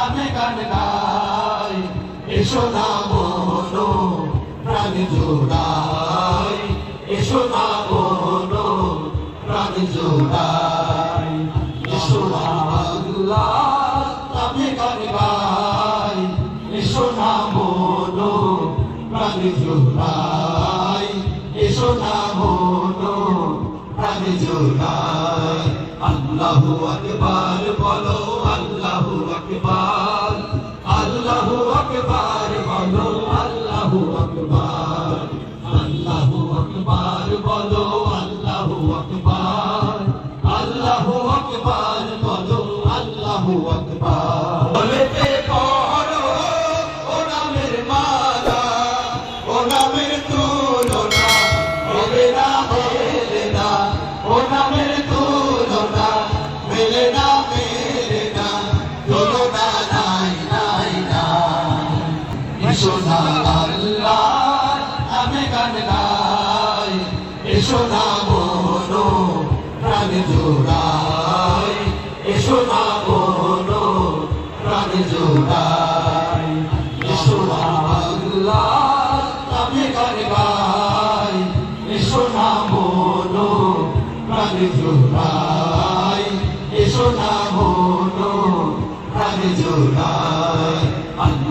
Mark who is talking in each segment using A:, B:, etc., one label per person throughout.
A: আমি গান গাই। এসো না মনো প্রাণ জোড়াই। এসো না মনো প্রাণ জোড়াই। এসো না আল্লাহ, আমি গান গাই। এসো না মনো প্রাণ জোড়াই। এসো না মনো প্রাণ জোড়াই। আল্লাহু আকবার বলো। না আল্লাহ আমি গান গাই এসো না মনো, প্রাণ জোড়াই এসো না মনো, প্রাণ জোড়াই এসো না আল্লাহ, আমি গান গাই এসো না মনো, প্রাণ জোড়াই এসো না মনো, প্রাণ জোড়াই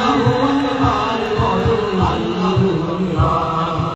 A: Oh,